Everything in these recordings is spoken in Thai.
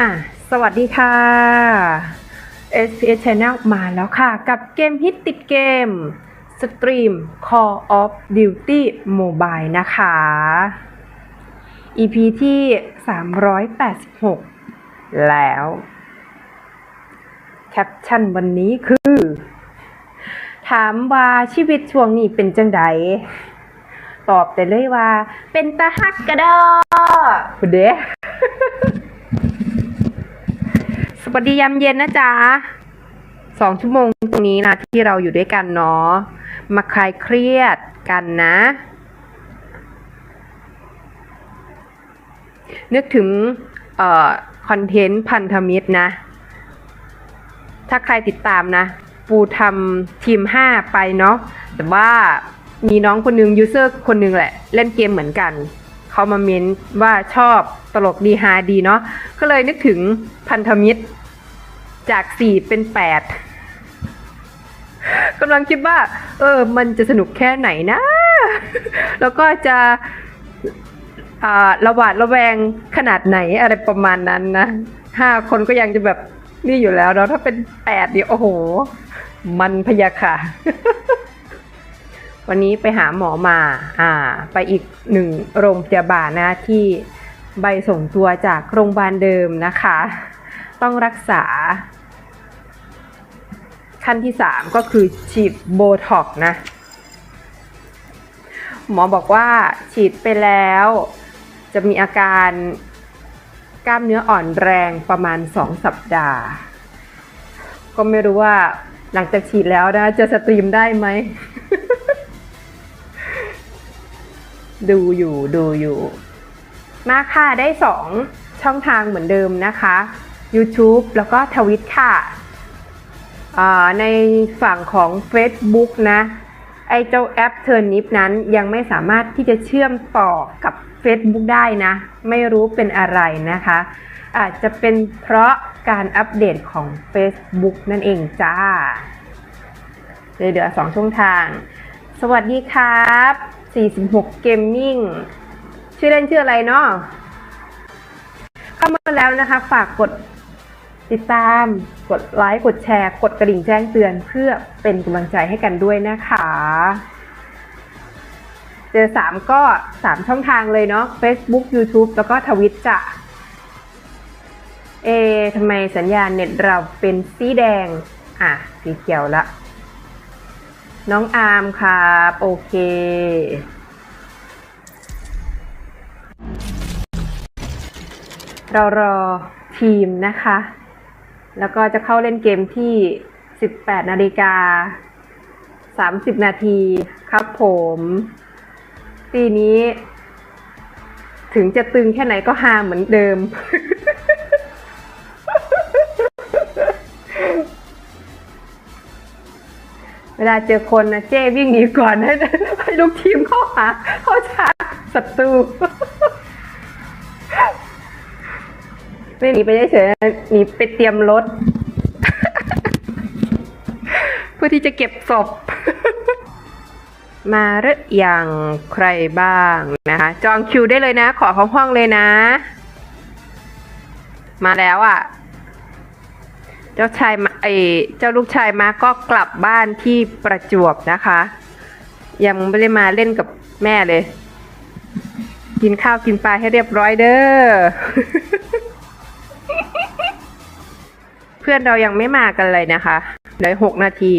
อะสวัสดีค่ะ SPS Channel มาแล้วค่ะ กับเกมฮิตติดเกมสตรีม Call of Duty Mobile นะคะ EP ที่ 386 แล้วแคปชั่นวันนี้คือ ถามว่าชีวิตช่วงนี้เป็นจังใดตอบแต่เลยว่า เป็นตาฮักกระดอคุณเด้ ส วัสดียามเย็นนะจ๊ะสองชั่วโมงตรงนี้นะที่เราอยู่ด้วยกันเนาะมาคลายเครียดกันนะ นึกถึงเอ่อคอนเทนต์พันธมิตรนะ ถ้าใครติดตามนะ ปูทำทีม 5 ไปเนาะแต่ว่ามีน้องคนหนึงยูเซอร์คนหนึงแหละ เล่นเกมเหมือนกัน เขามาเม้นว่าชอบตลกดีฮาดีเนาะก็เลยนึกถึงพันธมิตร จาก4เป็น8กำลังคิดว่า เออ มันจะสนุกแค่ไหนนะ แล้วก็จะระหวาดระแวงขนาดไหนอะไรประมาณนั้นนะห้าคนก็ยังจะแบบนี่อยู่แล้วเนาะถ้าเป็นแปดเดียวโอ้โห มันพยาค่ะ วันนี้ไปหาหมอมา อ่า ไปอีกหนึ่งโรงพยาบาลนะที่ใบส่งตัวจากโรงพยาบาลเดิมนะคะ ต้องรักษา ขั้นที่ 3 ก็คือฉีดโบท็อกนะ หมอบอกว่าฉีดไปแล้ว จะมีอาการกล้ามเนื้ออ่อนแรงประมาณ 2 สัปดาห์ ก็ไม่รู้ว่าหลังจากฉีดแล้วนะจะสตรีมได้ไหม ดูอยู่ดูอยู่ มาค่ะได้ 2 ช่องทางเหมือนเดิมนะคะ YouTube แล้วก็ทวิตค่ะ ในฝั่งของ Facebook นะไอเจ้าแอป Turnip นั้นยังไม่สามารถที่จะเชื่อมต่อกับ Facebook ได้นะ ไม่รู้เป็นอะไรนะคะ อาจจะเป็นเพราะการอัปเดตของ Facebook นั่นเองจ้าเลยเหลือสองช่องทาง สวัสดีครับ 46 Gaming ชื่อเล่นชื่ออะไรเนาะเข้ามาแล้วนะคะ ฝากกด ติดตามกดไลค์กดแชร์ กดกระดิ่งแจ้งเตือนเพื่อเป็นกำลังใจให้กันด้วยนะคะ เจอ 3 ก็ 3 ช่องทางเลยเนาะ Facebook YouTube แล้วก็ทวิตจ้ะเอทำไมสัญญาณเน็ตเราเป็นสีแดง อะ สีเขียวละ น้องอาร์มครับ โอเคเรารอทีมนะคะ แล้วก็จะเข้าเล่นเกมที่ 18 นาฬิกา 30 นาทีครับผมปีนี้ ถึงจะตึงแค่ไหนก็ฮาเหมือนเดิม เวลาเจอคนนะเจ้วิ่งหนีก่อนให้ลูกทีมเข้าหาเข้าชาร์จศัตรู ไม่หนีไปเฉยๆหนีไปเตรียมรถ เพื่อที่จะเก็บศพ มาหรืออยังใครบ้างนะคะ จองคิวได้เลยนะ ขอของห้องเลยนะ มาแล้วอะ่ะ เจ้าชายไอเจ้าลูกชายมาก็กลับบ้านที่ประจวบนะคะ ยังไม่ได้มาเล่นกับแม่เลย กินข้าวกินปลาให้เรียบร้อยเด้อ เพื่อนเรายังไม่มากันเลยนะคะเหลือหกนาที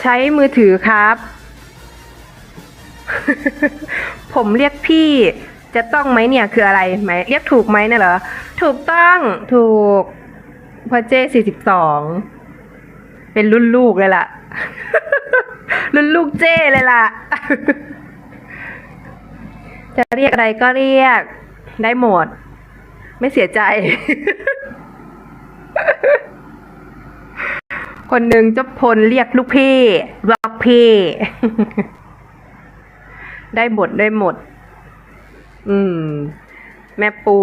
ใช้มือถือครับ ผมเรียกพี่จะต้องไหมเนี่ยคืออะไรไหมเรียกถูกไหมเนะเหรอ ถูกต้องถูกพอเจสี่สิบสองเป็นรุ่นลูกเลยล่ะ รุ่นลูกเจ้เลยล่ะ จะเรียกอะไรก็เรียกได้หมด ไม่เสียใจ คนหนึ่งเจ้าพลเรียกลูกพี่ล็อกพี่ ได้หมดได้หมด อืม แม่ปู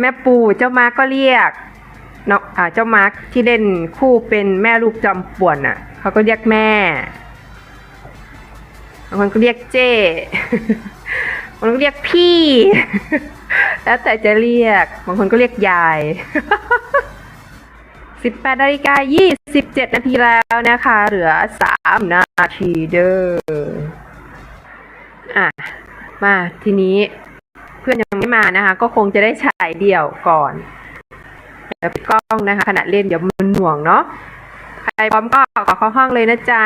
แม่ปูเจ้ามารก็เรียกเนาะอ่าเจ้ามาร์กที่เล่นคู่เป็นแม่ลูกจอมป่วนอะ เขาก็เรียกแม่บางคนก็เรียกเจ้ บางคนก็เรียกพี่ แล้วแต่จะเรียก บางคนก็เรียกยาย 18นาฬิกา27 นาทีแล้วนะคะ เหลือ 3 นาทีเด้อ อะ มาทีนี้เพื่อนยังไม่มานะคะ ก็คงจะได้ฉายเดี่ยวก่อนเดี๋ยวปิดกล้องนะคะขณะเล่นเดี๋ยวมันหน่วงเนาะใครพร้อมก็ขอเข้าห้องเลยนะจ๊ะ